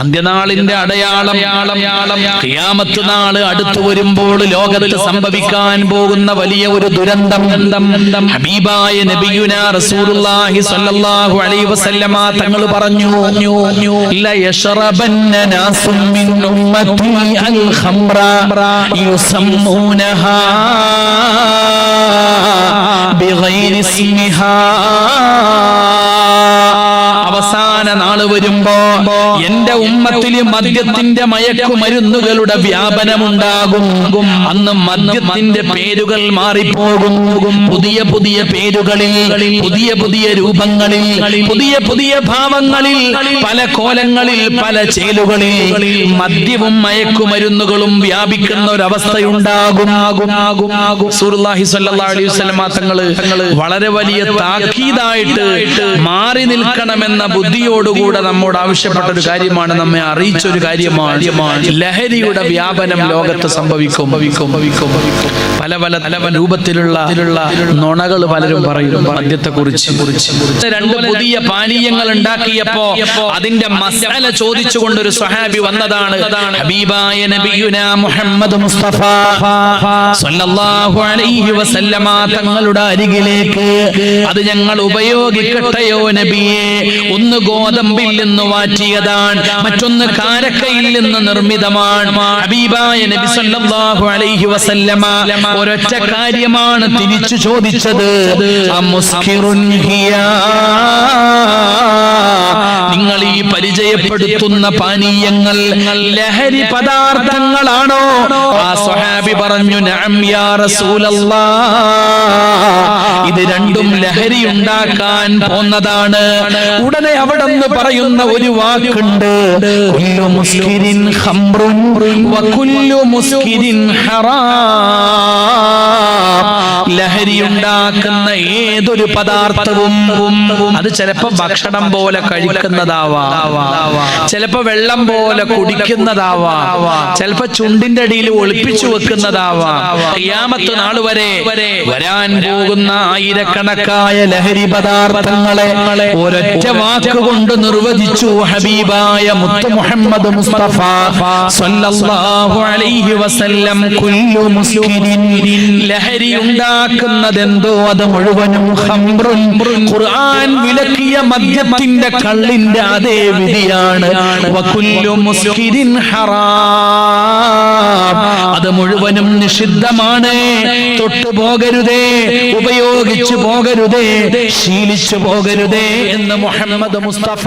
അന്ത്യനാളിന്റെ അടയാളം ഖിയാമത്ത് നാൾ അടുത്തു വരുമ്പോൾ ലോകത്ത് സംഭവിക്കാൻ പോകുന്ന വലിയ ഒരു ദുരന്തം. ഹബീബായ നബിയുന റസൂലുള്ളാഹി സ്വല്ലല്ലാഹു അലൈഹി വസല്ലമ തങ്ങൾ പറഞ്ഞു ല യശ്റബന്ന നാസും മിൻ ഉമ്മത്തി അൽ ഖംറ യുസമ്മൂനഹാ ബിഗൈരി ഇസ്മിഹാ നാൾ വരുമ്പോ എന്റെ ഉമ്മത്തിൽ മദ്യത്തിന്റെ മയക്കുമരുന്നുകളുടെ വ്യാപനമുണ്ടാകും. അന്ന് മദ്യത്തിന്റെ പേരുകൾ മാറിപ്പോകും. പുതിയ പുതിയ പേരുകളിൽ പുതിയ പുതിയ രൂപങ്ങളിൽ പുതിയ പുതിയ ഭാവങ്ങളിൽ പല കോലങ്ങളിൽ പല ചേലുകളിൽ മദ്യവും മയക്കുമരുന്നുകളും വ്യാപിക്കുന്ന ഒരവസ്ഥയുണ്ടാകും. തങ്ങൾ വളരെ വലിയ താക്കീതായിട്ട് മാറി നിൽക്കണമെന്ന ബുദ്ധിയോടുകൂടെ നമ്മോട് ആവശ്യപ്പെട്ട ഒരു കാര്യമാണ്. നമ്മെ അറിയിച്ച ഒരു കാര്യമാണ്. ലഹരിയുടെ വ്യാപനം ലോകത്ത് സംഭവിക്കും. പല പല രൂപത്തിലുള്ള നുണകൾ പലരും പറയും മദ്യത്തെ കുറിച്ച് കുറിച്ച് രണ്ട് പുതിയ പാനീയങ്ങൾ ഉണ്ടാക്കിയപ്പോ അതിന്റെ മസാല ചോദിച്ചുകൊണ്ട് ഒരു സഹാബി വന്നതാണ്. ഹബീബായ മുഹമ്മദ് മുസ്തഫ അലൈഹി വസല്ലമ തങ്ങളുടെ അരികിലേക്ക്. അത് ഞങ്ങൾ ഉപയോഗിക്കട്ടെയോ നബിയെ? ഒന്ന് ഗോതമ്പിൽ നിന്ന് വാറ്റിയതാണ്. മറ്റൊന്ന് കാരക്കയിൽ നിന്ന് നിർമ്മിതമാണ്. ഹബീബായ നബി സല്ലല്ലാഹു അലൈഹി വസല്ലമ ഒരൊറ്റ കാര്യമാണ് തിരിച്ചു ചോദിച്ചത്. നിങ്ങൾ ഈ പരിചയപ്പെടുത്തുന്ന പാനീയങ്ങൾ ലഹരി പദാർത്ഥങ്ങളാണോ? ആ സ്വഹാബി പറഞ്ഞു നഅം യാ റസൂലല്ലാ. രണ്ടും ലഹരി ഉണ്ടാക്കാൻ പോന്നതാണ്. ഉടനെ അവിടെ നിന്ന് പറയുന്ന ഒരു വാക്കുണ്ട്. കുല്ലു മുസ്കിരിൻ വകുല്ലു മുസ്കിരിൻ ഹറാം. ലഹരി ഉണ്ടാക്കുന്ന ഏതൊരു പദാർത്ഥവും അത് ചിലപ്പോ ഭക്ഷണം പോലെ കഴിക്കുന്നതാവാം. ചിലപ്പോ വെള്ളം പോലെ കുടിക്കുന്നതാവാം. ചിലപ്പോ ചുണ്ടിന്റെ അടിയിൽ ഒളിപ്പിച്ചു വെക്കുന്നതാവാം. ഖിയാമത്ത് നാൾ വരെ വരാൻ പോകുന്ന ആയിരക്കണക്കായ ലഹരി പദാർത്ഥങ്ങളെ ഒരൊറ്റ വാക്കുകൊണ്ട് നിർവചിച്ചു ഹബീബായ മുത്തു മുഹമ്മദ് മുസ്തഫ അലൈഹി വസല്ലം ലഹരി ഉണ്ടാക്കുന്നതെന്തോ അത് മുഴുവനും ഖുർആൻ വിലക്കിയ മദ്യത്തിന്റെ കള്ളിന്റെ അതേ വിധിയാണ്. വകുല്ലു ഹറാം. അത് മുഴുവനും നിഷിദ്ധമാണ്. തൊട്ടു പോകരുതേ ഉപയോഗിച്ചു പോകരുതേ ശീലിച്ചു പോകരുതേ എന്ന് മുഹമ്മദ് മുസ്തഫ